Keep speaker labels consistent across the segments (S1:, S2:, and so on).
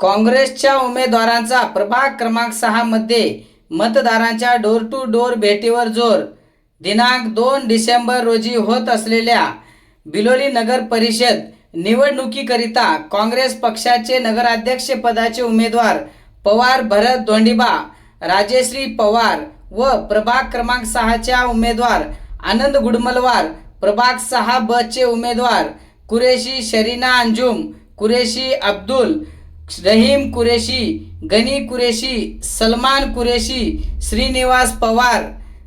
S1: काँग्रेसच्या उमेदवारांचा प्रभाग क्रमांक सहामध्ये मतदारांच्या डोर टू डोर भेटीवर जोर. दिनांक दोन डिसेंबर रोजी होत असलेल्या बिलोली नगर परिषद निवडणुकीकरिता काँग्रेस पक्षाचे नगराध्यक्ष पदाचे उमेदवार पवार भरत धोंडिबा राजेश्री पवार व प्रभाग क्रमांक सहाच्या उमेदवार आनंद गुडमलवार प्रभाग सहा ब चे उमेदवार कुरेशी शरीना अंजुम कुरेशी अब्दुल रहीम कुरेशी गनी कुरेशी सलमान कुरेशी श्रीनिवास पवार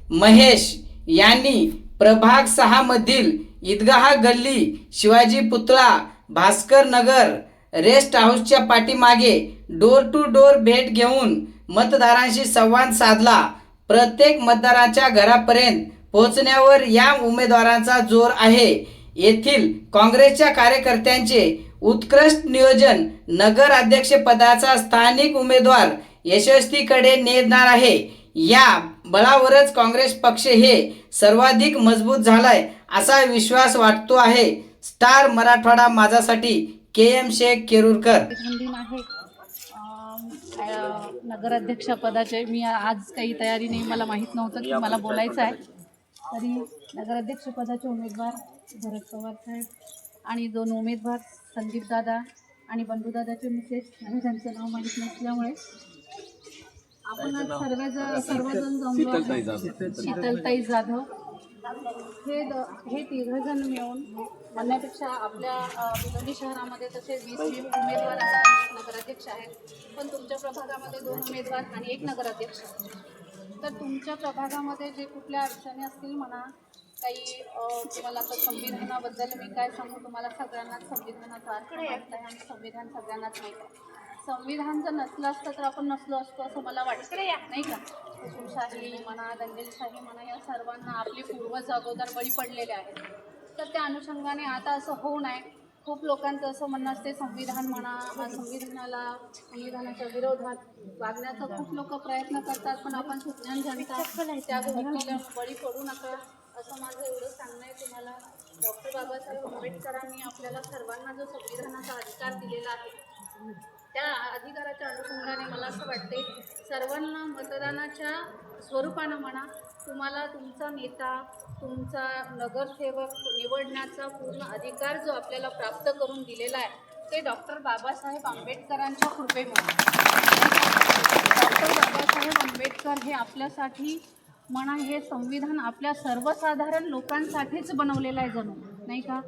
S1: महेश यांनी प्रभाग सहामधील ईदगाहा ईदगाह गल्ली शिवाजी पुतळा भास्कर नगर रेस्ट हाऊसच्या पाठीमागे डोर टू डोर भेट घेऊन मतदारांशी संवाद साधला. प्रत्येक मतदारांच्या घरापर्यंत पोहोचण्यावर या उमेदवारांचा जोर आहे. येथील काँग्रेसच्या कार्यकर्त्यांचे उत्कृष्ट नियोजन नगर अध्यक्ष पदाचा स्थानिक उमेदवार यशस्वीकडे नेणार आहे. या बळावरच काँग्रेस पक्ष हे सर्वाधिक मजबूत झालाय असा विश्वास वाटतो आहे. स्टार मराठवाडा माझासाठी के एम शेख केरुरकर.
S2: नगराध्यक्षपदाचे मी आज काही तयारी नाही मला माहीत नव्हतं की मला बोलायचं आहे. तरी नगराध्यक्षपदाचे उमेदवार भरत पवार साहेब आणि दोन उमेदवार संदीप दादा आणि बंधूदादाचे मिसेस. आणि त्यांचं नाव माहीत नसल्यामुळे आपण आज सर्वजण सर्वजण जमलो. शीतलताई जाधव. हे द हे तिघजण मिळून म्हणण्यापेक्षा आपल्या बिलोली शहरामध्ये तसे वीस वीस उमेदवार नगराध्यक्ष आहेत. पण तुमच्या प्रभागामध्ये दोन उमेदवार आणि एक नगराध्यक्ष तर तुमच्या प्रभागामध्ये जे कुठल्या अडचणी असतील म्हणा काही तुम्हाला आता संविधानाबद्दल मी काय सांगू तुम्हाला? सगळ्यांनाच संविधानाचा अर्थ माहीत आहे आणि संविधान सगळ्यांनाच माहीत आहे. संविधान जर नसलं असतं तर आपण नसलो असतो असं मला वाटतं. नाही का? हुकुमशाही म्हणा दंगलशाही म्हणा या सर्वांना आपले पूर्वज अगोदर बळी पडलेले आहेत. तर त्या अनुषंगाने आता असं होऊ नये. खूप लोकांचं असं म्हणणं असते संविधान म्हणा संविधानाला संविधानाच्या विरोधात वागण्याचा खूप लोक प्रयत्न करतात पण आपण सुज्ञान जनता त्या गोष्टीला बळी पडू नका. असं माझं एवढं सांगणं आहे तुम्हाला डॉक्टर बाबासाहेब आंबेडकरांनी आपल्याला सर्वांना जो संविधानाचा अधिकार दिलेला आहे त्या अधिकाराच्या अनुषंगाने मला असं वाटते सर्वांना मतदानाच्या स्वरूपानं म्हणा तुम्हाला तुमचा नेता तुमचा नगरसेवक निवडण्याचा पूर्ण अधिकार जो आपल्याला प्राप्त करून दिलेला आहे ते डॉक्टर बाबासाहेब आंबेडकरांच्या कृपेमुळे. डॉक्टर बाबासाहेब आंबेडकर हे आपल्यासाठी म्हणा हे संविधान आपल्या सर्वसाधारण लोकांसाठीच बनवलेलं आहे जणू नाही का?